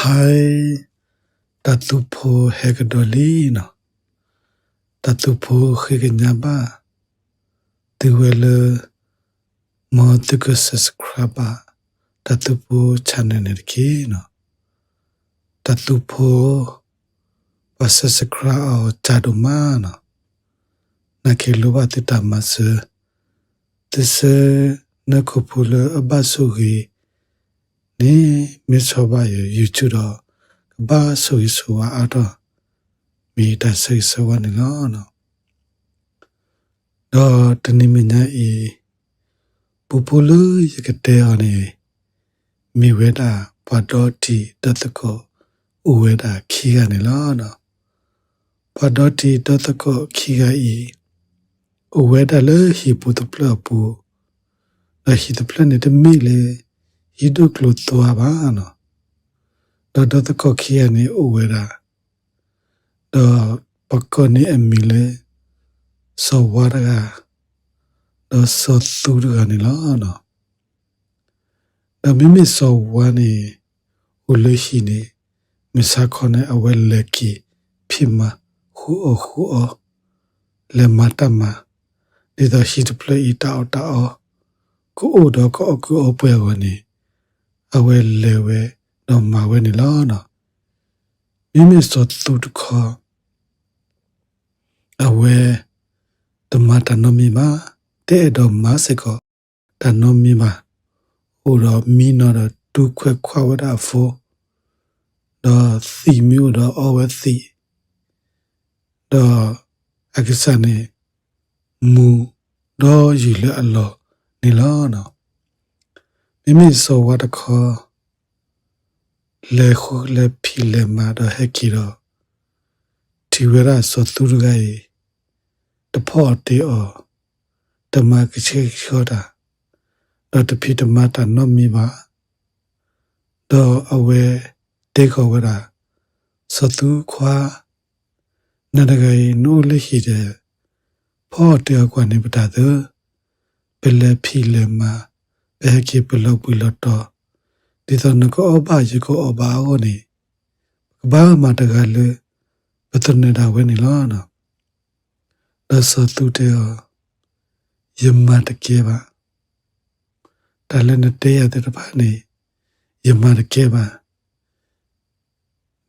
hai tatupo hegdolino tatupo hegnyaba tuwele mo tuku subscribe tatupo channel ne kino tatupo wa subscribe chadumana na keluba titamasu tise na kupulu abasugi နေမစ္ဆောပါရယူချူတော့ဘာဆိုရဆိုအားတော့မိတဆိတ်ဆောနေလောနော်တော့တနိမညာဤပူပူလူရကတဲ့အနေမိဝေတာဘတော်တီတတကောဥဝေတာခီကနေလောနော်ဘတော်တီတတကောခီကဤဥဝေတာလေဟီပူတပလပူအဟီတပလနေတမီလေ yidu klo toa ba no do do to ko khia ni o we ra do pakko ni emile so wa ra do so tu ra ni lo no do mi mi so wa ni o le shi ni mi sa kho ne a we le ki phi ma hu o hu o le ma ta ma ni do shi to play ita o ta o ko o do ko ko o pwe wa ni အဝဲလေဝဲတော့မဝဲနေလားနော်မိမိစောတူတခါအဝဲတမတနမီမာတဲ့တော့မစကောတနမီမာဟိုတော့မီနော်တူခွဲခွာဝဒဖိုတော့စီမျိုးတော့အဝဲစီတော့အကစနေမူတော့ယူလေအလောနေလားနော် မိမိစောဝတ်ခေါ်လေခုလေဖီလေမာဒဟကီရောတီဝရစောသူရဂိုင်တဖော့တေအောတမကချေခောတာတော့တဖီတမတာနော့မီပါတော့အဝဲတေခောဝရာစောသူခွာနဒဂိုင်နိုးလိရှိတဲ့ဖော့တေကွာနေပတာသပလေဖီလေမာ အဲကိပလောပူလတော့ဒီတော့ငကောအဘယကောအဘဟောနေဘာမတကလေပတနေတာဝဲနေလားနော်ဒါစသူတဲ့ယမတကေပါဒါလည်းနဲ့တဲ့ရတဲ့ဘာနေယမတကေပါ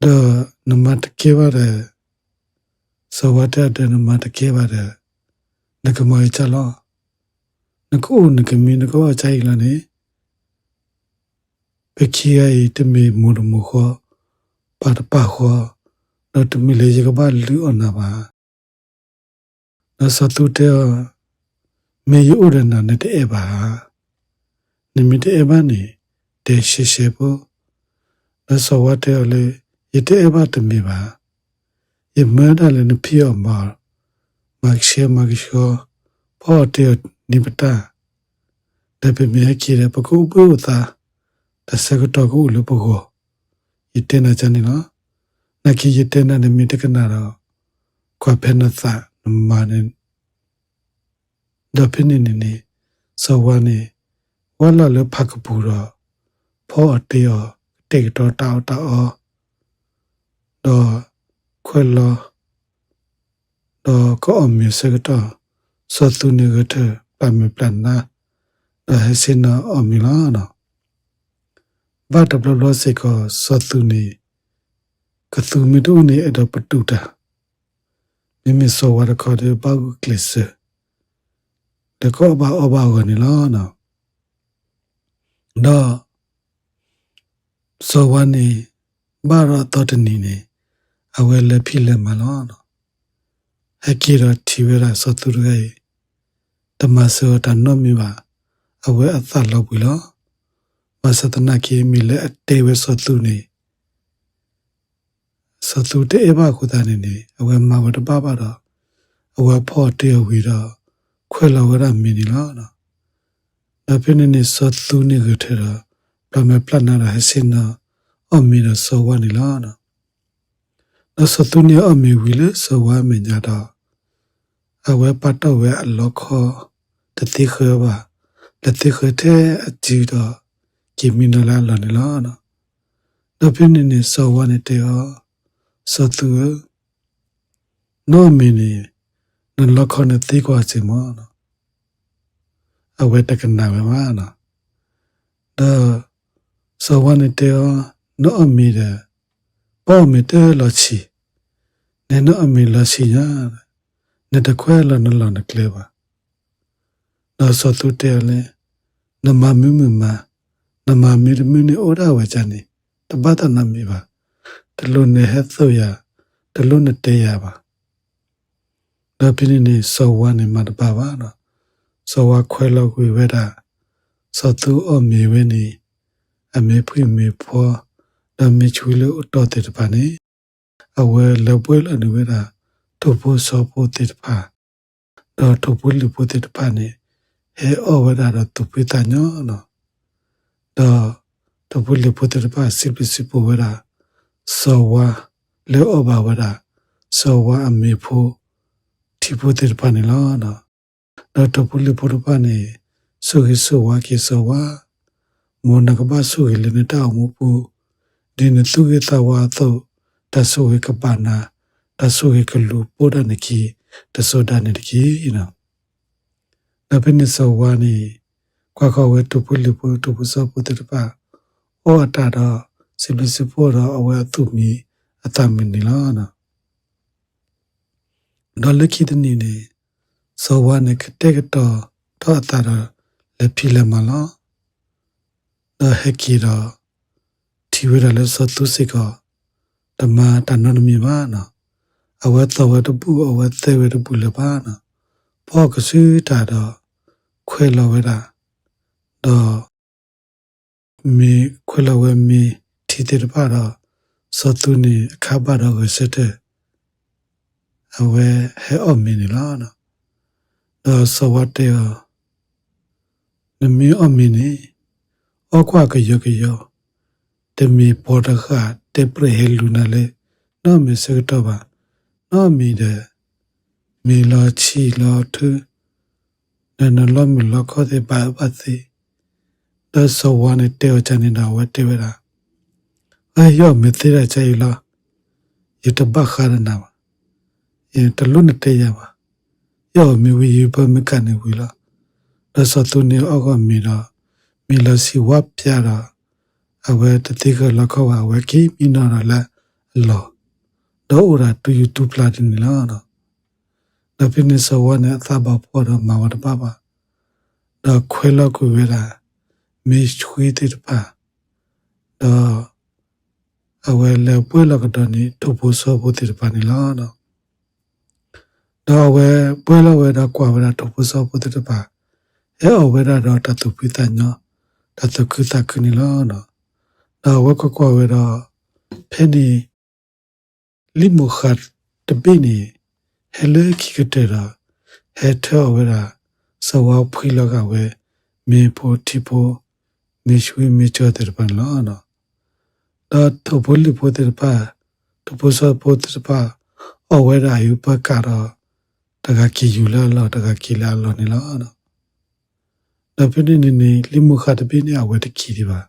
ဒါနမတကေပါတဲ့စဝတတဲ့နမတကေပါတဲ့ငကမေချလော နကိုနကမီနကိုအချိုင်လာနေပခိယဤတမေမူရမခောပါတပခောတော့တမီလေကပါလူအနာပါနစတုတေမေယဥရဏနဲ့တဲ့ပါနိမိတဲ့ပါနေတေရှိရှိဖို့နစဝတေလေယတဲ့ပါတမေပါယမဒါလည်းနဖိယောမာမက်ရှေမက်ရှောဖောတေနိပတာတပမေကိရပကုပုသာတ ဆကတော့ကိုလူပုကိုယတနာချနေနော်နခိယတနာနမိတကနာတော့ခွာဖနသနမနဒပနိနေနေစဝနေဝလလဖကပူတော့ဖောအတေောတေတော့တောက်တော့တော့ခွဲလောတော့ကောအ မြစကတော့စသူနေကတဲ့ပမပလနာဒါဟစင်နာအမီလာနာဘာတဘလလောစေကောစသူနေကသူမီတုနေအတော့ပတူတာမိမိစောဝရခေါ်တဲ့ဘာဂုကလစ်တကောဘာအဘာကနေလာနာတော့စောဝနေဘာရတော်တနီနေအဝဲလက်ဖိလက်မလောနော်ဟကီရတီဝရစသူရဲ တမဆောတနောမီပါအဝဲအသလောက်ပြီလောမသတနာကေမီလေအတေဝဲစသူနေစသူတေဘခုတာနေနေအဝဲမဝတပပါတော့အဝဲဖော့တေဝီတော့ခွဲလောရမီနီလောနော်ဒါပြနေနေစသူနေကြထဲတော့ပမပလနာရဟစင်နာအမီရဆောဝနီလောနော်နစသူနေအမီဝီလေဆောဝမညာတော့အဝဲပတ်တော့ဝဲအလောခော တတိခောပါလက်တိခတဲ့အကြည့်တော့ဂျီမီနလာလာနေလားနော်ဒဖိနေနေစောဝနေတဲ့ဟာစသူနောမီနေနလခနဲ့တိကွာစီမောနော်အဝဲတကနာဝဲမနော်ဒါစောဝနေတဲ့ဟာနောအမီတဲ့ပေါ်မီတဲ့လချီနေနောအမီလချီညာနေတခွဲလနလနကလေပါ နော်စသူတဲ့လေနမမီမမနမမီမီနေဩရဝချန်နေတပတ်တနာမီပါတလူနေဟက်ဆိုရတလူနေတေးရပါဒါပြင်းနေစောဝါနေမှာတပါပါနော်စောဝါခွဲလောက်ကိုဝဲတာစောသူအမေဝဲနေအမေဖွေမေဖောဒါမေချွေလို့တော့တဲ့တပါနေအဝဲလပွဲလနေဝဲတာထုတ်ဖို့စောဖို့တဲ့တပါတော့ထုတ်ဖို့လူဖို့တဲ့တပါနေ ဟဲအော်ဝဲတာတော့သူပိတညောနော်တော့တပုလေပုတ္တပါစိပစိပဝရသောဝလေဩဘာဝရသောဝအမေဖို့တိပုတ္တပါနေလားနော်တော့တပုလေပုတ္တပါနေဆုဟိသောဝကိသောဝမောနကပါဆုဟိလေနတောင်းမှုပူဒီနသူဟိတဝါသောတဆုဟိကပနာတဆုဟိကလူပိုဒနကိတသောဒနတကိနော် ဒါပနိသောဝနေကွာခွာဝဲတပုလေပုတ္တပသောပုတ္တပါဩတာတော့စိလစပေါ်တော့အဝဲသူမီအတမင်းနီလာနာတော့လက်ခိတနေနေသောဝနကတဲ့ကတော့တော့တာတော့လက်ဖိလက်မလားတော့ဟက်ကီတော့တီ ခွဲလောဝဲတာတော့မေခွလဝဲမီထီတေတပါတော့စတုနေအခါပါတော့ကိုစတဲ့အဝဲဟဲအော်မီနီလာနော်တော့စဝတ်တေနမီအမီနီအကွာကရကရတမီပေါ်တခတေပရဟလူနာလေနော်မစကတော့ပါနော်မီတဲ့မီလာချီလာထ နနလမလခေါ်တဲ့ပါပါစီဒါဆိုဝါနဲ့တဲချန်နေတာဝတ်တဲဝတာအဲရောမသိရချေလာရတဘခါရနာယတလွတ်နဲ့တဲရပါရောမီဝီယူပမကနေဝီလာဒါဆိုသူနေအောက်ကမီလာမီလာစီဝပ်ပြတာအဝဲတတိကလခောဝဝဲကီမီနာလာလောတော့ဥရာတူယူတူပလာတင်လာတော့ ဒါပြနေစဝနဲ့အသဘပေါ်တော့မှာဝတ်ပါပါတော့ခွဲလောက်ကိုဝဲတာမေချွေးတဲ့ပါတော့အဝဲလေပွဲလကတော့နေထုတ်ဖို့ဆောဖို့တဲ့ပါနေလားတော့တော့ဝဲပွဲလဝဲတော့ကွာဝဲတော့ထုတ်ဖို့ဆောဖို့တဲ့ပါအဲအဝဲတော့တတူပိတညောတတူကုသကုနေလားတော့တော့ဝဲကွာဝဲတော့ဖဲဒီလိမခတ်တပိနေ ဟဲလေခိကတဲ့တော့ဟဲထောဝဲတာစဝါဖိလကဝဲမေဖို့တိဖို့နေရွှေမေချတဲ့ပန်လာနော်ဒါတော့ဘလိဖို့တဲ့ပါတပုစဖို့တဲ့ပါအဝဲရာယူပကတော့တကကီယူလာလောတကကီလာလောနေလောနော်ဒါပြနေနေနေလိမှုခတ်ပြနေအဝဲတကီဒီပါ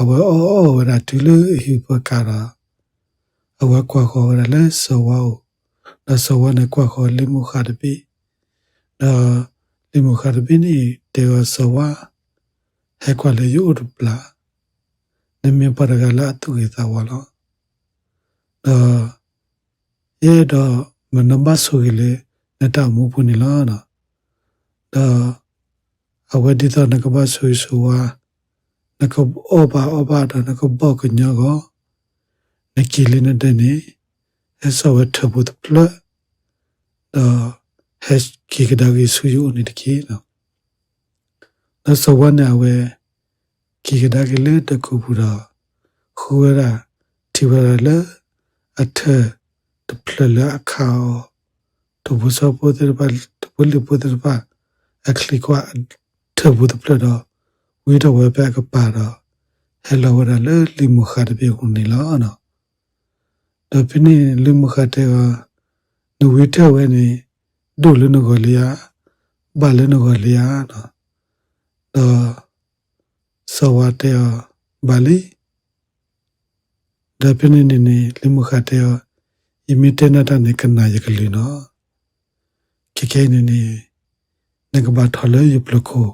အဝဲအော်အော်ဝဲရာတူလူယူပကတော့အဝဲကွာခေါ်ရလဲဆောဝါ ဒါဆောဝါနဲ့ကွာခေါ်လိမှုခတ်ပြဒါလိမှုခတ်ပြနေတေဝဆောဝါဟဲကွာလေယိုပလာနမေပရဂလာသူကေသာဝလောတော့ရဲတော့မနမဆိုရလေနတမူပုန်လာတော့တော့အဝဒိတနကဘဆိုဆိုဝါနကအောဘာအောဘာတော့နကဘောကညောကိုနကီလင်းတဲ့နေ အစောဝထဘုတ်ပလတော့ဟက်ကီကဒါဂီဆူယိုနေတကီနော်နစဝနာဝဲကိကဒါကလေးတခုပူတော့ခူရတိဝရလအထတပလလအခါတဘူစပိုတဲ့ပါတပလပိုတဲ့ပါအခလီကွာတဘူ တပလတော့ဝီတော့ဝဲဘက်ကပါတော့ဟဲလိုရလလီမခါတပြေကုန်နေလားနော်ဒါပြင်းလီမခါတဲ့ကနဝီတဲ့ဝဲနေဒိုလနကိုလျာဘာလနကိုလျာနော်တော့စဝတ်တဲ့ဘာလီဒါပြနေနေနေလိမခတဲ့ယမီတနာတနေကနာယကလီနော်ခေခေနေနေငကဘာထလဲယပလခို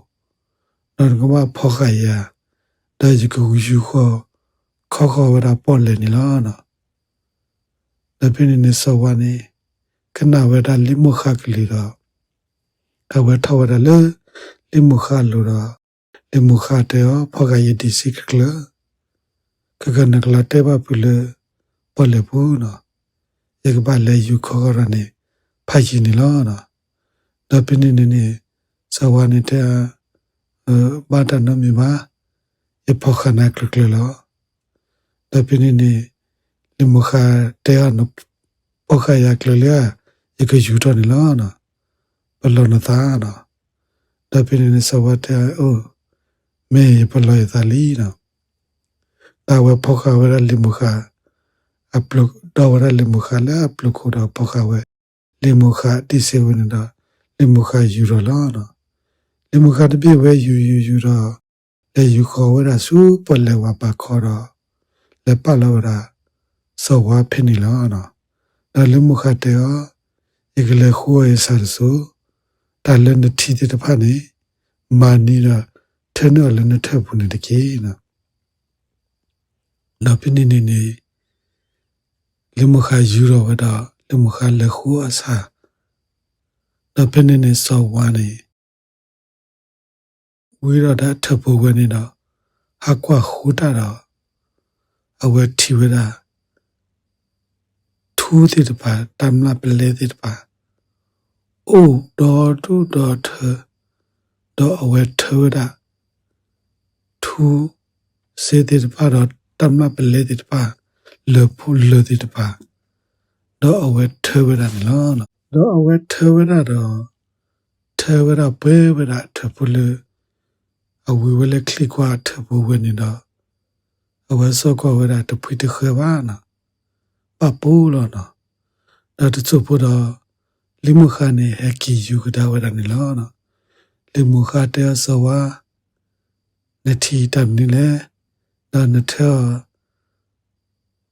နော်ကဘာဖောခရဒါယကယူခောခောခောဝရပေါ်လေနီလာနော် ဒါပြနေနေစဝနေကနာဝရလိမခကလီတော့ကဝထဝရလေလိမခလိုတော့လိမခတဲ့ဖောခရဒီစိကကလကကနကလာတဲ့ဘပလပေါ်လေဘူးနော်ယကဘာလေယူခောရနေဖိုက်ရှင်နီလာနော်ဒါပြနေနေနေစဝနေတဲ့ဘာတနမီပါယဖောခနာကလကလောဒါပြနေနေ လိမခတဲ့နဖောခရကလလေယကယူတော့နီလာနော်ဘလောနသာနော်ဒါပြနေနေစဝတဲ့အိုမေဘလောရသလီနော်ဒါဝဖောခဝရလိမခအပလုတော်ဝရလိမခလာအပလုခိုတော့ဖောခဝလိမခတိစေဝနတော့လိမခယူရလာနော်လိမခတပြည့်ဝဲယူယူယူတော့လေယူခေါ်ဝရစုပလေဝပါခေါ်တော့လေပလောရာ စောဝါဖိနေလားနော်ဒါလိမခတဲ့ရောဧကလေခိုးရဆာဆူဒါလည်းနတိတဲ့ဖာနေမာနီရာထဲနော်လည်းနထပ်ဘူးနေတကေနော်နောက်ပြနေနေနေလိမခယူတော့ဝတော့လိမခလေခိုးအစားနောက်ပြနေနေစောဝါနေဝိရဒထပ်ဖို့ဝင်နေတော့ဟာကွာဟူတာတော့အဝဲတီဝဒ ထူးတဲ့တပါတမ်လာပလေတဲ့တပါအိုဒေါ်တူဒေါ်ထဒေါ်အဝဲထဝဒထူးစေတဲ့တပါတော့တမ်လာပလေတဲ့တပါလေဖူလေတဲ့တပါဒေါ်အဝဲထဝဒနော်ဒေါ်အဝဲထဝဒတော့ထဝဒပဲဝဒထဖူလေအဝေဝလေကလစ်ကွာထဘူဝနေတော့အဝဲစောကွာဝရတဖွေတခေဘာနာ ပပူလောနော်ဒါတချို့ဖို့တော့လိမှုခနဲ့ဟက်ကီယူကဒါဝရနေလောနော်လိမှုခတဲ့ဆဝါနတီတမ်နေလေဒါနထော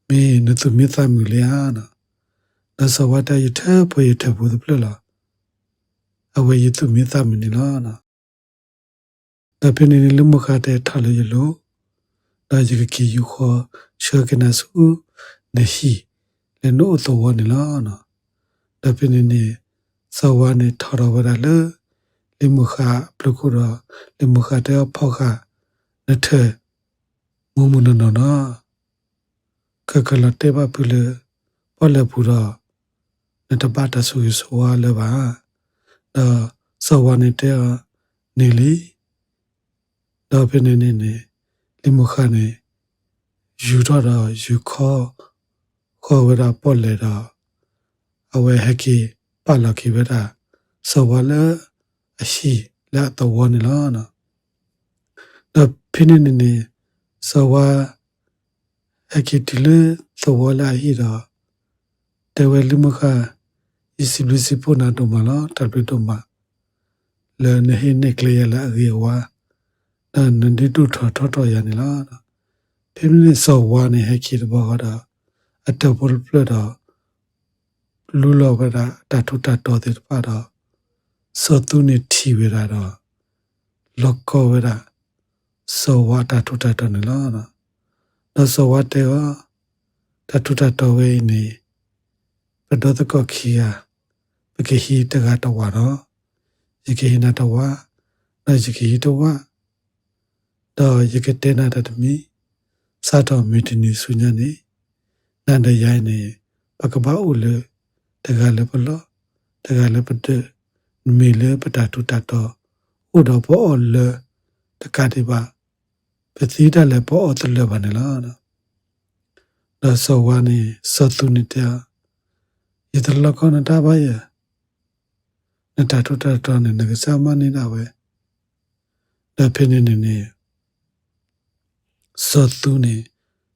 မင်းနသူမြတ်သမူလျာနော်ဒါဆဝါတရထဖွေထဘူးပလလောအဝေယသူမြတ်သမနေလောနော်ဒါပြနေလူမခတဲ့ထလို့ရလို့ဒါကြကကီယူခေါ်ရှေကနဆူနဟီ လေနိုတော့ဝနေလားနော်ဒါပြနေနေသဝနေထရဝရလေလေမခပလခုရလေမခတဲ့ဖောက်ခနထဲမုံမနနနာကကလတေဘပလေပလေပူရာနတပတ်တဆူဆဝါလေပါဒါသဝနေတဲ့နေလီတော့ပြနေနေနေလိမခနဲ့ယူတော့တော့ယူခေါ် ခေါ်ဝရပေါ်လေတော့အဝဲဟကီပလကီဝရစဝလအရှိလာတော့ဝနေလားနော်တော့ပြနေနေနေစဝဟကီတလေသဝလာဟီတော့တေဝလိမခအစီဘလစီပေါ်နာတော့မလားတပ်ပြတော့မလဲနေဟိနေကလေးရလာရီဝါဒါနန္ဒီတုထထထရနေလားဖေမင်းစောဝါနေဟက်ခီတဘောကတော့ အတဘောပလတော့လူလောကတာတထုတတော်တဲ့ပါတော့စောသူနေထီဝရတော့လောကောဝရစောဝါတထုတတော်နေလားတော့စောဝါတေဝတထုတတော်ဝေးနေပဒောတကောခီယာပကေဟီတကတဝါတော့ယကေဟိနတဝါနာယကေဟိတဝါတော့ယကတဲ့နာတမီစာတော်မီတနီဆုညနေ နန္ဒရိုင်းနေပကပအုလေတကလည်းပလောတကလည်းပတဲ့မီလေပတာတုတတော်ဥတော်ဘောလေတကတိပါပတိတလည်းဘောအတလည်းပါနေလားနော်ဒါဆိုဝါနေစတုနိတယတလကောနတာပါယနတတုတတော်နေငကစားမနေတာပဲဒါဖြစ်နေနေနေစောသူနေ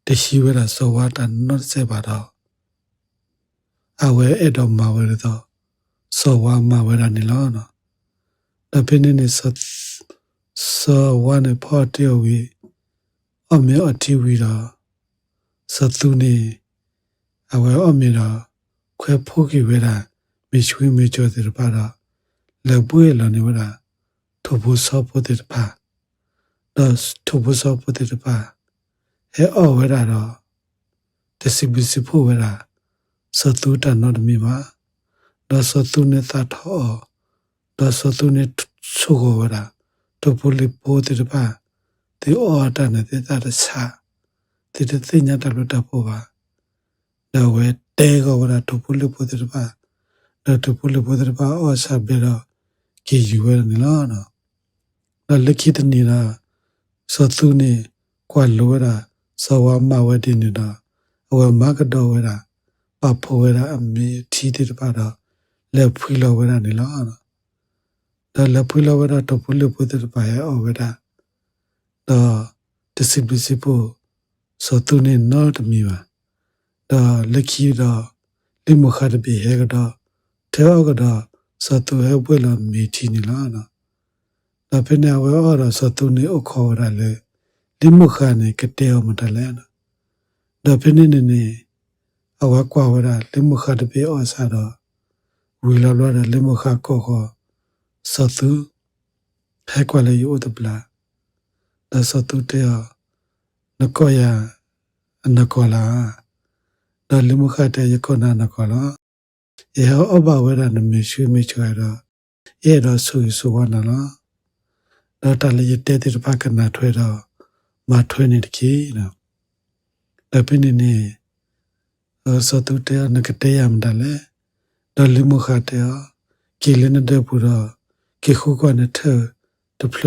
တရှိဝရစောဝတာနော့စေပါတော့အဝဲအဲ့တော့မဝဲတော့စောဝမဝဲရနေလောနော်တပိနေနေစောစောဝနေဖော်တေဝီအမေအတီဝီတော့စသူနေအဝဲအမီတော့ခွဲဖို့ကိဝဲတာမိချွေးမိကျော်တဲ့ပါတော့လက်ပွေးလောနေဝတာထဖို့ဆောဖို့တဲ့ပါတော့ထဖို့ဆောဖို့တဲ့ပါ ဟဲအော်ဝဲတာတော့တစီဘစီဖို့ဝဲတာစသူတန်တော့မိပါတော့စသူနေသတ်ထောတော့စသူနေဆုကိုဝဲတာထဖို့လိဖို့တဲ့ပါဒီအော်တန်တဲ့တာတခြားဒီတဲ့သိညာတလို့တဖို့ပါတော့ဝဲတဲကောဝဲတာထဖို့လိဖို့တဲ့ပါတော့ထဖို့လိဖို့တဲ့ပါအော်ဆက်ပြီးတော့ကြည်ယူရနေလားနော်တော့လက်ခိတနေတာစသူနေကွာလိုရ စဝမဝတိနေတာအဝမကတော့ဝဲတာပဖိုဝဲတာအမေထီတဲ့ပါတော့လက်ဖွေးလောဝဲတာနေလားနော်တော့လက်ဖွေးလောဝဲတာတော့ဖို့လိဖို့တဲ့ပါရဲ့အော်ဝဲတာတော့တစီပစီဖို့စသူနေနော်တမီပါတော့လက်ခိတော့လိမခတ်ပြေဟဲကတော့တဲကတော့စတူဟဲပွေလာမီတီနီလာနာဒါဖနေဝဲအော်ရစတူနေအခေါ်ရလေ လိမခနဲ့ကတဲအမတလဲနာဒါဖနေနေနေအဝကွာဝရလိမခတပြေအော်စားတော့ဝီလာလောရလိမခကောခောစတူဟဲကွာလေယူတပလာဒါစတူတဲနကောယာနကောလာဒါလိမခတဲ့ရကောနာနကောလာယေဟောအဘဝရနမေရှိမေချွာတော့ယေတော့ဆူဆူဝနာလားတော့တလည်းတဲ့တဲ့ဘကနာထွဲတော့ မထွဲနေတကြီးနော်ဒါပြနေနေစတုတဲနကတဲယမ်ဒလဲတော့လိမခတဲ့ကီလနတဲ့ပူတော့ကေခုကနဲ့ထတဖလ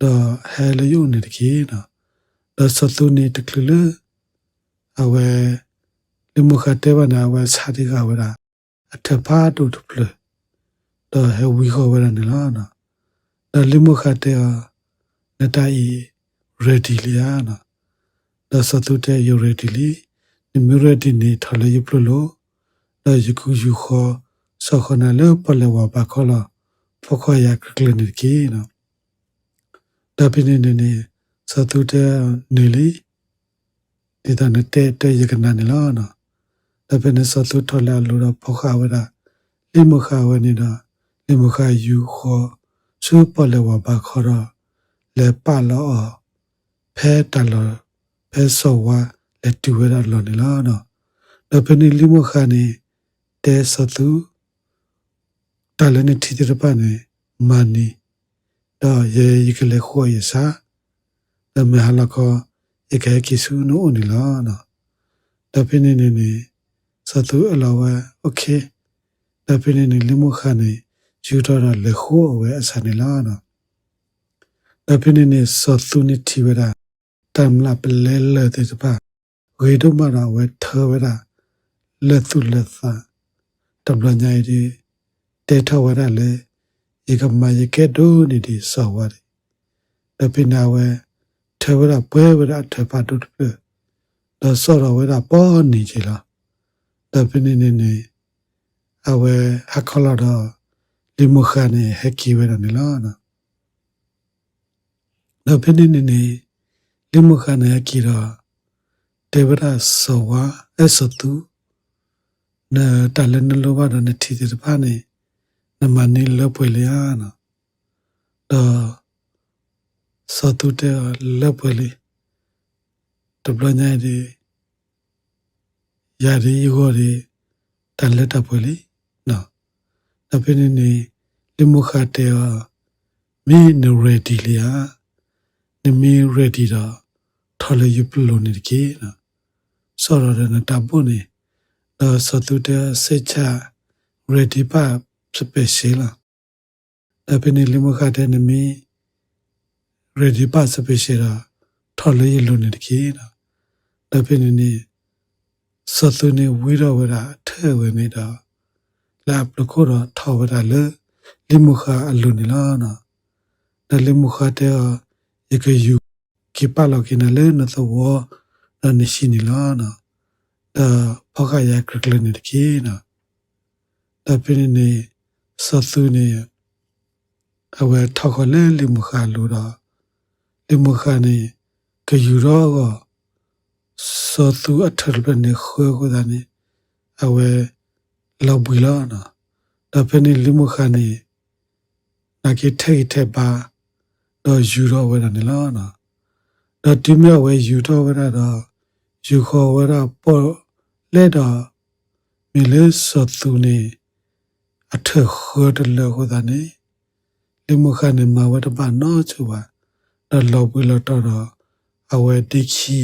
တော့ဟဲလယုန်နေတကြီးနော်တော့စတုနေတကလအဝဲလမှုခတဲ့ဘနာဝစာတိကဝရအထဖာတုတပလတော့ဟဝီခေါ်ဝရနေလားနော်တော့လမှုခတဲ့နတိုင် ရဒီလျာနော်တော့စတုတဲ့ယရဒီလီနိမရဒီနေထလယပလို့တော့ယခုယူခေါ်စခနာလပလဝပါခေါ်လာဖခေါ်ရကကလနိကီနော်ဒါပြနေနေစတုတဲ့နေလီဒီတန်တဲ့တဲ့ယကနာနေလားနော်တပနေစသုထလာလူတော့ ဖောခဝရလိမခဝနေတာလိမခယူခောစူပလဝဘခရလေပလောဖဲတလောဖဲဆောဝလက်တူရလောနေလားနော်တပနေလိမခနေတဲစသုတလနေတီတပနေမနီတော့ရေရကလေခေါ်ရစားတမဟလကောရကဲကိစုနိုးနေလားနော်တပနေနေနေစသူအလောဝโอเคဒါပြနေနေလမှုခနဲ့ယူတော့လေခိုးအဝဲအစနေလာနော်ဒါပြနေနေစသူနေတီဝရာ တမ်လာပလဲလဲတဲ့ပါဝေဒုမရာဝဲထောဝရာလက်သူလက်သာတဘလညာရီတေထဝရလေဧကမယကေဒိုနေဒီဆောဝရီဒါပြနာဝဲထေဝရပွဲဝရထေပါတုတ္တဒါဆောရဝရပေါ်နေကြလားတပင်းနေနေအဝဲအခလာတော့ဒီမခနဲ့ဟက်ကီဝဲတယ်နော်နော်တပင်းနေနေ ဒီမခနဲ့ဟက်ကီတော့တေဝရဆောဝါအစတုနာတလနလောဘတော့နေတီတဲ့ပါနေနမနေလပွေလျာနော်တော့စတုတဲ့လပွေလေတပလညာဒီယာရီကိုရီတန်လက်တပွဲလီနော်အဖေနေနေလမှုခတဲ့မီနရဒီလျာန မီရဒီတော့ထော်လေယူပလိုနေကေနော်ဆော်ရတဲ့တပုနေတော့စတုတဲ့စေချာရဒီပါစပယ်ရှယ်လာအဖေနေလမှုခတဲ့နမီရဒီပါစပယ်ရှယ်တော့ထော်လေယူလိုနေကေနော်အဖေနေနေစသုနေဝိရဝရထဲဝေနေတာလာပလကိုရထောဝရလေလိမခအလုနေလာနာဒလိမခတဲ့ ယကယူကိပလောက်ကိနလေနသောနနရှိနေလာနာဒါဖောက်ခရကကလနေတကိနာဒါပြင်းနေစသုနေအဝဲထောက်ခလေလိမခလူတော့လိမခနေကယူတော့စစောသူအထရပနေခွေကိုဒာနေအဝဲလောက်ဘီလာနာဒါဖနေလိမခနေနာကေထိတ်တဲ့ပါ တော့ယူတော့ဝဲတာနေလားနာဒါတိမြဝဲယူတော့ဝဲတာတော့ယူခေါ်ဝဲတာပေါ်လဲတော့မီလေးစောသူနေအထခွေတလေကိုဒာနေလိမခနေမှာဝဲတပါနော်ချူပါတော့လောက်ဘီလာတော့အဝဲတိခီ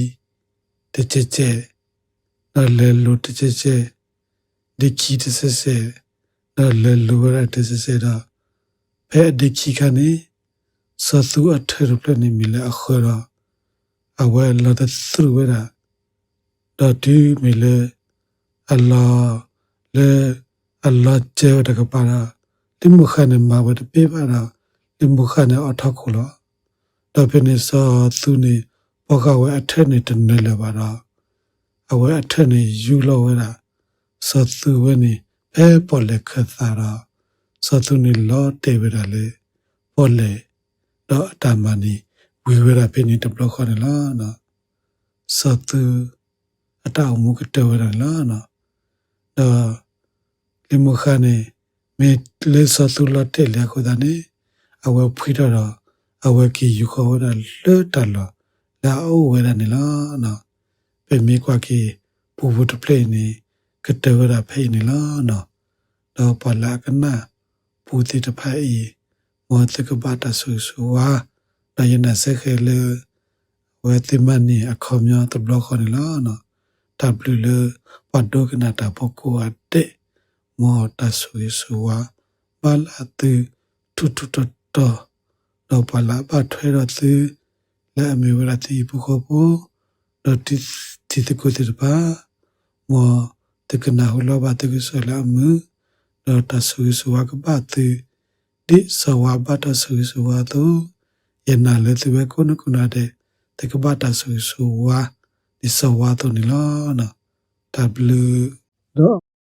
တကြကြနော်လေလိုတကြကြဒီခီတစစနော်လေလိုရတစစတော့ဖဲဒီခီခနေ စသူအထရပလနေမီလေအခရအဝဲလာတဲ့သူဝဲတာတော့ဒီမီလေအလာလေအလာကျဲတကပါလာဒီမခနဲ့မှာဝဲတပေးပါတော့ဒီမခနဲ့အထောက်ခုလို့တော့ဖဲနေစောသူနေဘောကဝဲအထက်နေတနေလေပါတော့အဝဲအထက်နေယူလို့ဝဲတာစောသူဝဲနေဖဲပေါ်လက်ခသာတော့စောသူနေလောတေဝဲတာလေပေါ်လေ တော့အတမနီဝီဝဲတာဖဲနေတဘလခေါ်နေလားနော်စောသူအတောက်မှုကတေဝဲတာလားနော်တော့လေမခနဲ့မေလေစောသူလောတေလေခုဒါနေအဝဲဖွေးတော့အဝဲကီယူခေါ်တာလွတ်တယ်လို့လာအိုဝဲရနေလားနော်ပဲမိကွာကီပူပူတပလိနေကတဝရဖိနေလားနော်တော့ပလာကနာပူတိတဖိုင် မောတကပတာဆူဆူဝါဒယနာစခဲလေဝဲတိမနီအခေါမျောတဘလခေါ်နေလားနော်တဘလူလေပတ်ဒိုကနာတာပကူအတဲ့မောတဆူဆူဝါဘလာတူတူတူတူတော့ပလာပတ်ထွဲတော့သူလာမေဝရတိပုခောပုတော့တိတိတကုတိပါမောတကနာဟလောဘတကဆလာမတော့တဆူဆဝကပတိ ဒီဆဝဘတဆူဆဝတော့ယနာလေတဝကုနကုနာတဲ့တကပတဆူဆဝဒီဆဝတော့နီလာနာ W တော့